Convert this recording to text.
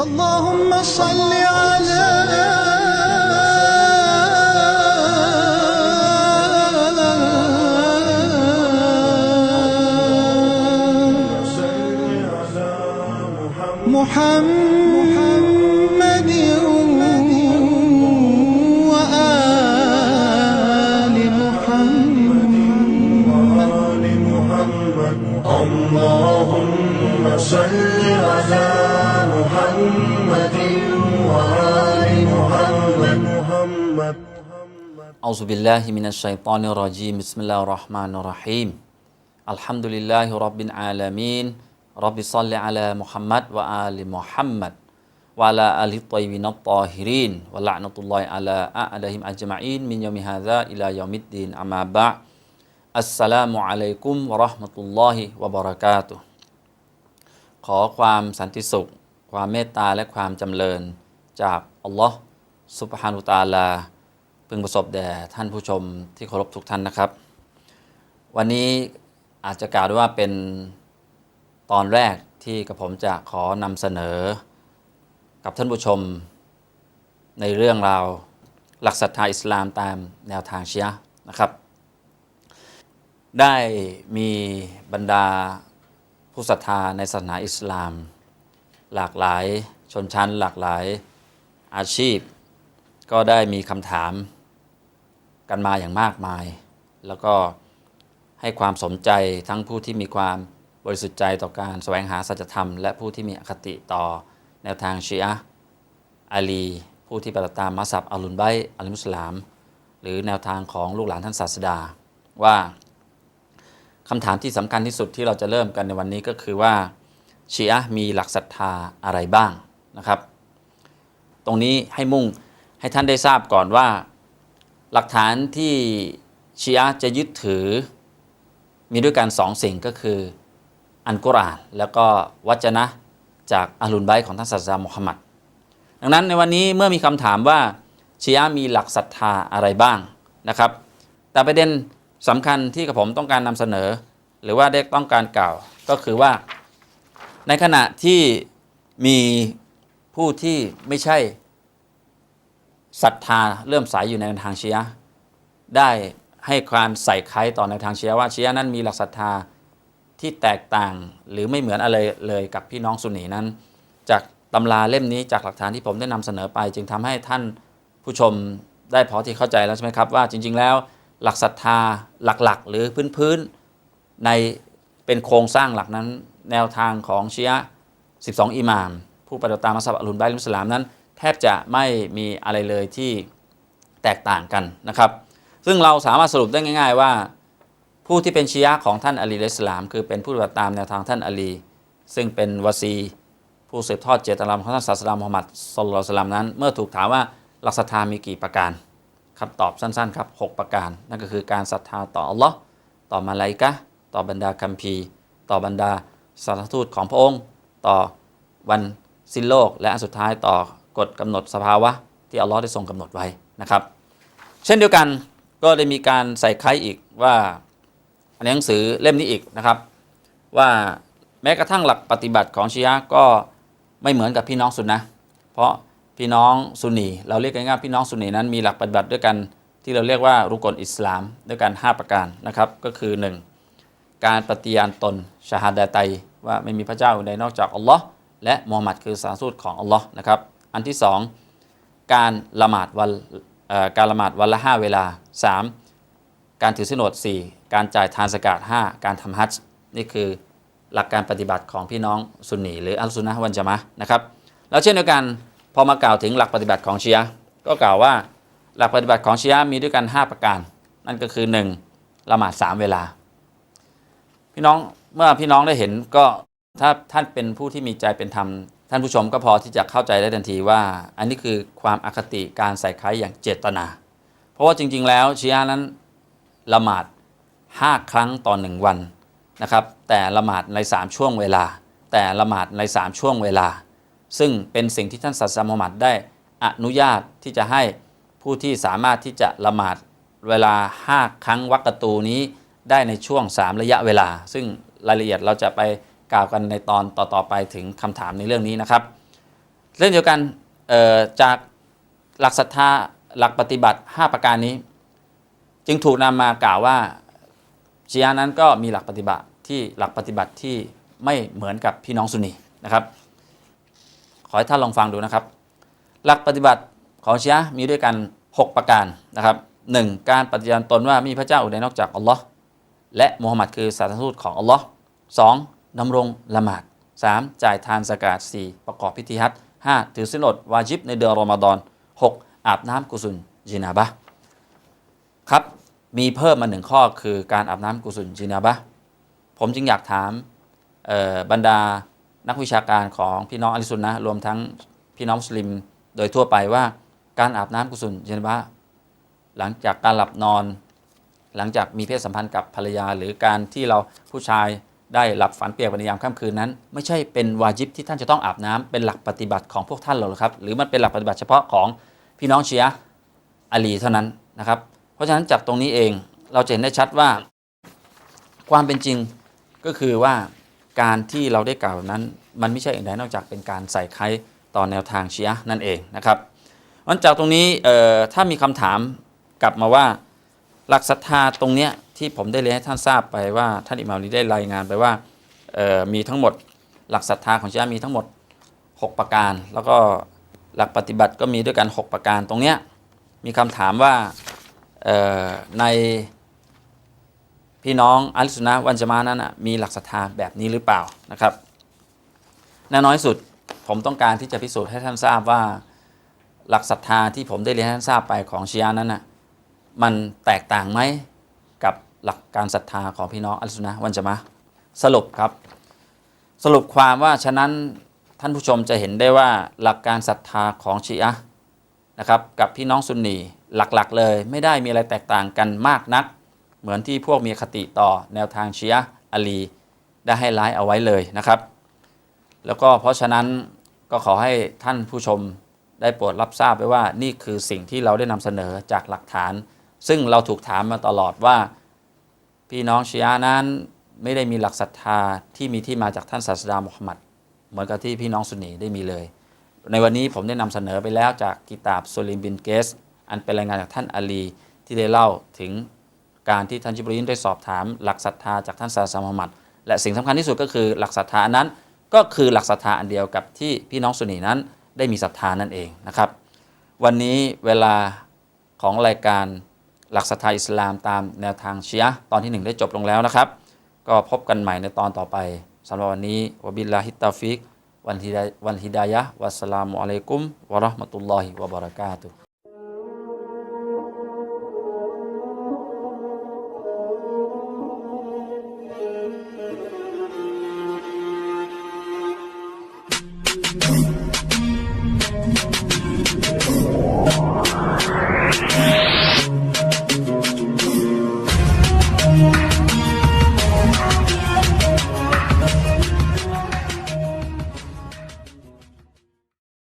اللهم صل على أعوذ بالله من الشيطان الرجيم بسم الله الرحمن الرحيم الحمد لله رب العالمين رب صل على محمد وآل محمد وعلى آل الطيبين الطاهرين ولعنة الله على أعدهم أجمعين من يوم هذا إلى يوم الدين أما بعد السلام عليكم ورحمة الله وبركاته ขอความสันติสุข ความเมตตาและความจำเริญ จากอัลลอฮ์ซุบฮานุตะอาลา พึงประสบแด่ท่านผู้ชมที่เคารพทุกท่านนะครับ วันนี้อาจจะกล่าวได้ว่าเป็นตอนแรกที่กับผมจะขอนำเสนอ กับท่านผู้ชม ในเรื่องราวหลักศรัทธาอิสลามตามแนวทางเชียร์นะครับ ได้มีบรรดาผู้ศรัทธาในศาสนาอิสลาม หลากหลายชนชั้น หลากหลายอาชีพ ก็ได้มีคำถาม กันมาอย่างมากมาย แล้วก็ให้ความสนใจทั้งผู้ที่มีความบริสุทธิ์ใจต่อการแสวงหาสัจธรรม และผู้ที่มีอคติต่อแนวทางชีอะอาลี ผู้ที่ปฏิตามมัสยิดอัลุนไบอัลมุสลาม หรือแนวทางของลูกหลานท่านศาสดา ว่าคำถามที่สำคัญที่สุดที่เราจะเริ่มกันในวันนี้ก็คือว่าชีอะมีหลักศรัทธาอะไรบ้างนะครับ ตรงนี้ให้มุ่งให้ท่านได้ทราบก่อนว่า หลักฐานที่ชีอะห์จะยึดถือ มีด้วยกันสองสิ่งก็คือ อันกุรอานแล้วก็วจนะจากอัลลุนไบต์ของท่านศาสดามุฮัมมัดดังนั้นในวันนี้เมื่อมีคำถามว่าชีอะห์มีหลักศรัทธาอะไรบ้างนะครับ แต่ประเด็นสำคัญที่กับผมต้องการนำเสนอ หรือว่าได้ต้องการกล่าวก็คือว่า ในขณะที่มีผู้ที่ไม่ใช่ ศรัทธาเริ่มใสยอยู่ในทางชียได้ให้ความใส่ไข่ต่อในทางชียว่าชียนั้นมีหลักศรัทธาที่แตกต่างหรือไม่เหมือนอะไรเลยกับพี่น้องสุนีนั้น จากตำราเล่มนี้จากหลักฐานที่ผมได้นำเสนอไป จึงทำให้ท่านผู้ชมได้พอที่เข้าใจแล้วใช่ไหมครับว่าจริง ๆ แล้วหลักศรัทธาหลักๆ หรือพื้นๆในเป็นโครงสร้างหลักนั้น แนวทางของชีย12 อิหม่าม ผู้ปฏิบัติตามมัสยิดอัลลุนไบลิมสลามนั้น แทบจะไม่มีอะไรเลยที่แตกต่างกันนะครับ ซึ่งเราสามารถสรุปได้ง่าย ๆ ว่า ผู้ที่เป็นชียะของท่านอาลีอะลัยฮิสลาม คือเป็นผู้ปฏิบัติตามแนวทางท่านอาลี ซึ่งเป็นวาซีผู้สืบทอดเจตนารมณ์ของท่านศาสดามุฮัมมัดสุลลัลสลามนั้น เมื่อถูกถามว่าหลักศรัทธามีกี่ประการคำตอบสั้นๆครับหกประการ นั่นก็คือการศรัทธาต่ออัลลอฮ์ต่อมาลาอิกะต่อบรรดาคัมภีร์ ต่อบรรดาสารทูตของพระองค์ ต่อวันสิ้นโลก และอันสุดท้ายต่อ กฎกำหนดสภาวะที่อัลลอฮ์ได้ทรงกำหนดไว้นะครับ เช่นเดียวกันก็ได้มีการใส่ไข่อีกว่าในหนังสือเล่มนี้อีกนะครับ ว่าแม้กระทั่งหลักปฏิบัติของชียะห์ก็ไม่เหมือนกับพี่น้องซุนนะเพราะพี่น้องซุนีเราเรียกง่ายๆพี่น้องซุนีนั้นมีหลักปฏิบัติด้วยกันที่เราเรียกว่ารุกลอิสลามด้วยกัน 5 ประการนะครับก็คือ 1. การปฏิญาณตนชาฮาดะไตว่าไม่มีพระเจ้าอื่นใดนอกจากอัลลอฮ์และมูฮัมหมัดคือสารสูตรของอัลลอฮ์นะครับ อันที่ 2 การละหมาดวันการละหมาดวันละ 5 เวลา 3. การถือสินอด 4 การจ่ายทานสกาด5การทำฮัจญ์นี่คือหลักการปฏิบัติของพี่น้องซุนนีหรืออัลซุนนะฮ์วันจะมะนะครับแล้วเช่นเดียวกันพอมากล่าวถึงหลักปฏิบัติของชียะก็กล่าวว่าหลักปฏิบัติของชียะมีด้วยกัน 5 ประการ นั่นก็คือ 1. ละหมาด 3 เวลา พี่น้องเมื่อพี่น้องได้เห็นก็ถ้าท่านเป็นผู้ที่มีใจเป็นธรรม ท่านผู้ชมก็พอที่จะเข้าใจได้ทันทีว่า อันนี้คือความอคติการใส่ไข่อย่างเจตนา เพราะว่าจริงๆ แล้วชียะนั้นละหมาด 5 ครั้งต่อหนึ่งวันนะครับ แต่ละหมาดใน 3 ช่วงเวลา แต่ละหมาดใน 3 ช่วงเวลา ซึ่งเป็นสิ่งที่ท่านศาสนามุฮัมมัดได้อนุญาตที่จะให้ผู้ที่สามารถที่จะละหมาดเวลา 5 ครั้งวักตูนี้ได้ในช่วง 3 ระยะเวลา ซึ่งรายละเอียดเราจะไป กล่าวกันในตอนต่อๆไปถึงคำถามในเรื่องนี้นะครับเช่นเดียวกันจากหลักศรัทธาหลักปฏิบัติ 5 ประการนี้ จึงถูกนำมากล่าวว่าชียะนั้นก็มีหลักปฏิบัติที่หลักปฏิบัติที่ไม่เหมือนกับพี่น้องซุนีนะครับ ขอให้ท่านลองฟังดูนะครับ หลักปฏิบัติของชียะมีด้วยกัน 6 ประการนะครับ 1. การปฏิญาณตนว่ามีพระเจ้าอื่นใดนอกจากอัลลอฮ์และมูฮัมหมัดคือศาสนทูตของอัลลอฮ์ 2. ดำรงละหมาด 3. จ่ายทานสกาด 4. ประกอบพิธีฮัจญ์ 5. ถือสินอดวาจิบในเดือนรอมฎอน 6. อาบน้ำกุสุลจินาบะครับ มีเพิ่มมาหนึ่งข้อคือการอาบน้ำกุสุลจินาบะผมจึงอยากถามบรรดานักวิชาการของพี่น้องอลิสุนนะรวมทั้งพี่น้องมุสลิมโดยทั่วไปว่าการอาบน้ำกุสุลจินาบะหลังจากการหลับนอน หลังจากมีเพศสัมพันธ์กับภรรยา หรือการที่เราผู้ชาย ได้หลับฝันเปียกในยามค่ำคืนนั้น ไม่ใช่เป็นวาจิบที่ท่านจะต้องอาบน้ำเป็นหลักปฏิบัติของพวกท่านหรอกครับ หรือมันเป็นหลักปฏิบัติเฉพาะของพี่น้องเชียร์อาลีเท่านั้นนะครับ เพราะฉะนั้นจากตรงนี้เองเราจะเห็นได้ชัดว่า ความเป็นจริงก็คือว่าการที่เราได้กล่าวนั้น มันไม่ใช่อย่างใดนอกจากเป็นการใส่ไคต่อแนวทางเชียร์นั่นเองนะครับวันจากตรงนี้ถ้ามีคำถามกลับมาว่าหลักศรัทธาตรงเนี้ย ที่ผมได้เรียนให้ท่านทราบไปว่าท่านอิหม่ามลีได้รายงานไปว่ามีทั้งหมดหลักศรัทธาของชีอะมีทั้งหมด 6 ประการ แล้วก็หลักปฏิบัติก็มีด้วยกัน 6 ประการตรงเนี้ยมีคำถามว่าในพี่น้องอัลสุนนะวันจะมานั้นนะมีหลักศรัทธาแบบนี้หรือเปล่านะครับแน่น้อยสุดผมต้องการที่จะพิสูจน์ให้ท่านทราบว่าหลักศรัทธาที่ผมได้เรียนให้ท่านทราบไปของชีอะนั้นนะมันแตกต่างไหมกับ หลักการศรัทธาของพี่น้องอัลสุนะวันจะมาสรุปครับ สรุปความว่าฉะนั้นท่านผู้ชมจะเห็นได้ว่าหลักการศรัทธาของชีอะนะครับกับพี่น้องซุนนีหลักๆ เลยไม่ได้มีอะไรแตกต่างกันมากนัก เหมือนที่พวกมีคติต่อแนวทางชีอะอาลี ได้ให้ร้ายเอาไว้เลยนะครับ แล้วก็เพราะฉะนั้นก็ขอให้ท่านผู้ชมได้โปรดรับทราบไว้ว่านี่คือสิ่งที่เราได้นำเสนอจากหลักฐาน ซึ่งเราถูกถามมาตลอดว่า พี่น้องชีอะนั้นไม่ได้มีหลักศรัทธาที่มีที่มาจากท่านศาสดามุฮัมมัดเหมือนกับที่พี่น้องซุนีได้มีเลย ในวันนี้ผมได้นำเสนอไปแล้วจากกิตาบโซลิมบินเกส อันเป็นรายงานจากท่านอาลี ที่ได้เล่าถึงการที่ท่านจิบรีนได้สอบถาม หลักศรัทธาจากท่านศาสดามุฮัมมัดและสิ่งสำคัญที่สุดก็คือหลักศรัทธานั้นก็คือหลักศรัทธาอันเดียวกับที่พี่น้องซุนีนั้นได้มีศรัทธานั่นเองนะครับ วันนี้เวลาของรายการ หลักศรัทธาอิสลามตามแนวทางชียะตอนที่หนึ่งได้จบลงแล้วนะครับ ก็พบกันใหม่ในตอนต่อไปสำหรับวันนี้วบิลลาฮิตตาฟิกวันฮิดายวันฮิดายะวัสสลามุอะลัยกุมวะเราะห์มะตุลลอฮิวะบะเราะกาตุฮ์